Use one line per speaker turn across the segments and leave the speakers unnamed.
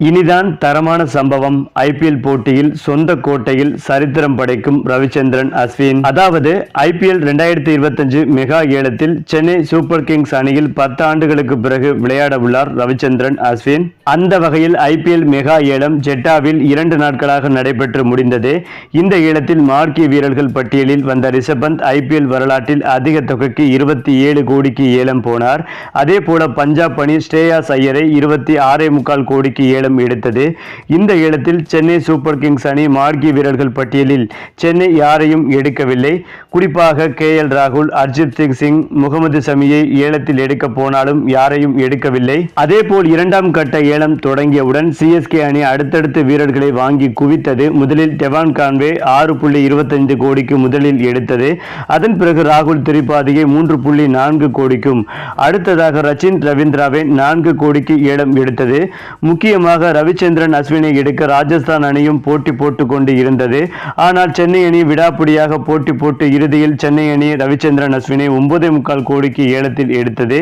இனிதான் தரமான சம்பவம். ஐபிஎல் போட்டியில் சொந்த கோட்டையில் சரித்திரம் படைக்கும் ரவிச்சந்திரன் அஸ்வின். அதாவது ஐபிஎல் ரெண்டாயிரத்தி இருபத்தஞ்சு மெகா ஏலத்தில் சென்னை சூப்பர் கிங்ஸ் அணியில் பத்து ஆண்டுகளுக்கு பிறகு விளையாட உள்ளார் ரவிச்சந்திரன் அஸ்வின். அந்த வகையில் ஐபிஎல் மெகா ஏலம் ஜெட்டாவில் இரண்டு நாட்களாக நடைபெற்று முடிந்தது. இந்த ஏலத்தில் மார்க்கி வீரர்கள் பட்டியலில் வந்த ரிஷப் பந்த் ஐபிஎல் வரலாற்றில் அதிக தொகைக்கு இருபத்தி ஏழு கோடிக்கு ஏலம் போனார். அதே போல பஞ்சாப் அணி ஸ்ரேயாஸ் ஐயரை இருபத்தி ஆறே முக்கால் கோடிக்கு ஏலம் ஏலம் எடுத்தது. இந்த ஏலத்தில் சென்னை சூப்பர் கிங்ஸ் அணி மார்கி வீரர்கள் பட்டியலில் சென்னை யாரையும் எடுக்கவில்லை. குறிப்பாக கே எல் ராகுல் அர்ஜித் சிங் சிங் முகமது சமியை ஏலத்தில் எடுக்க போனாலும் யாரையும் எடுக்கவில்லை. அதேபோல் இரண்டாம் கட்ட ஏலம் தொடங்கியவுடன் சிஎஸ்கே அணி அடுத்தடுத்து வீரர்களை வாங்கி குவித்தது. முதலில் டெவான் கான்வே ஆறு புள்ளி இருபத்தைந்து கோடிக்கு முதலில் எடுத்தது. அதன் பிறகு ராகுல் திரிபாதியை மூன்று புள்ளி நான்கு கோடிக்கும். அடுத்ததாக ரச்சின் ரவீந்திராவை நான்கு கோடிக்கு ஏலம் எடுத்தது. முக்கியமாக ரவிச்சந்திரன் அஸ்வினை எடுக்க ராஜஸ்தான் அணியும் போட்டி போட்டு கொண்டு இருந்தது. ஆனால் சென்னை அணி விடாப்பிடியாக போட்டி போட்டு இறுதியில் சென்னை அணி ரவிச்சந்திரன் அஸ்வினை ஒன்பதே முக்கால் கோடிக்கு ஏலத்தில் எடுத்தது.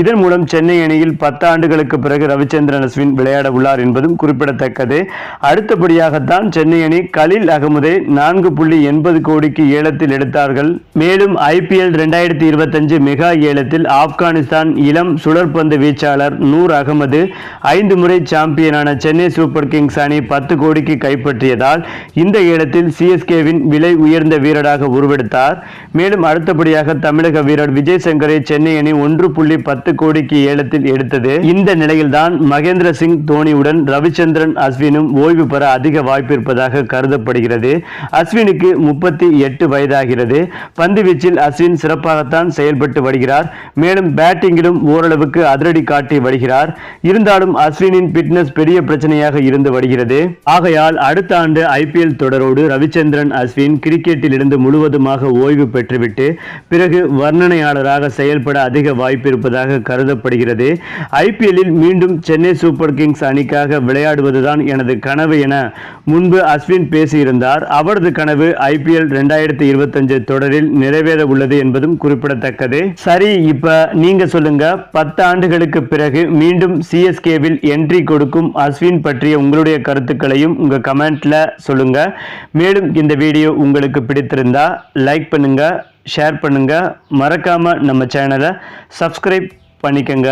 இதன் மூலம் சென்னை அணியில் பத்து ஆண்டுகளுக்கு பிறகு ரவிச்சந்திரன் அஸ்வின் விளையாட உள்ளார் என்பதும் குறிப்பிடத்தக்கது. அடுத்தபடியாகத்தான் சென்னை அணி கலில் அகமதை நான்கு புள்ளி எண்பது கோடிக்கு ஏலத்தில் எடுத்தார்கள். மேலும் ஐபிஎல் ரெண்டாயிரத்தி இருபத்தஞ்சு மெகா ஏலத்தில் ஆப்கானிஸ்தான் இளம் சுழற்பந்து வீச்சாளர் நூர் அகமது ஐந்து முறை சாம்பியன் சாம்பியனான சென்னை சூப்பர் கிங்ஸ் அணி பத்து கோடிக்கு கைப்பற்றியதால் இந்த இடத்தில் சிஎஸ்கேவின் விலை உயர்ந்த வீரராக உருவெடுத்தார். மேலும் அடுத்தபடியாக தமிழக வீரர் விஜய் சங்கரை சென்னை அணி ஒன்று புள்ளி பத்து கோடிக்கு ஏலத்தில் எடுத்தது. இந்த நிலையில்தான் மகேந்திர சிங் தோனியுடன் ரவிச்சந்திரன் அஸ்வினும் ஓய்வு பெற அதிக வாய்ப்பு இருப்பதாக கருதப்படுகிறது. அஸ்வினுக்கு முப்பத்தி எட்டு வயதாகிறது. பந்து வீச்சில் அஸ்வின் சிறப்பாகத்தான் செயல்பட்டு வருகிறார். மேலும் பேட்டிங்கிலும் ஓரளவுக்கு அதிரடி காட்டி வருகிறார். இருந்தாலும் அஸ்வினின் பிட்னஸ் பெரிய பிரச்சனையாக இருந்து வருகிறது. ஆகையால் அடுத்த ஆண்டு ஐபிஎல் தொடரோடு ரவிச்சந்திரன் அஸ்வின் கிரிக்கெட்டில் இருந்து முழுவதுமாக ஓய்வு பெற்றுவிட்டு பிறகு வர்ணனையாளராக செயல்பட அதிக வாய்ப்பு இருப்பதாக கருதப்படுகிறது. ஐபிஎல்லில் மீண்டும் சென்னை சூப்பர் கிங்ஸ் அணிக்காக விளையாடுவதுதான் எனது கனவு என முன்பு அஸ்வின் பேசியிருந்தார். அவரது கனவு ஐபிஎல் ரெண்டாயிரத்தி இருபத்தஞ்சு தொடரில் நிறைவேற உள்ளது என்பதும் குறிப்பிடத்தக்கது. சரி இப்ப நீங்க சொல்லுங்க. பத்து ஆண்டுகளுக்கு பிறகு மீண்டும் சிஎஸ்கேவில் என்ட்ரி கொடுக்கும் அஸ்வின் பற்றிய உங்களுடைய கருத்துக்களையும் உங்கள் கமெண்ட்டில் சொல்லுங்கள் மேலும் இந்த வீடியோ உங்களுக்கு பிடித்திருந்தா லைக் பண்ணுங்கள் ஷேர் பண்ணுங்கள் மறக்காமல் நம்ம சேனலை சப்ஸ்கிரைப் பண்ணிக்கங்க.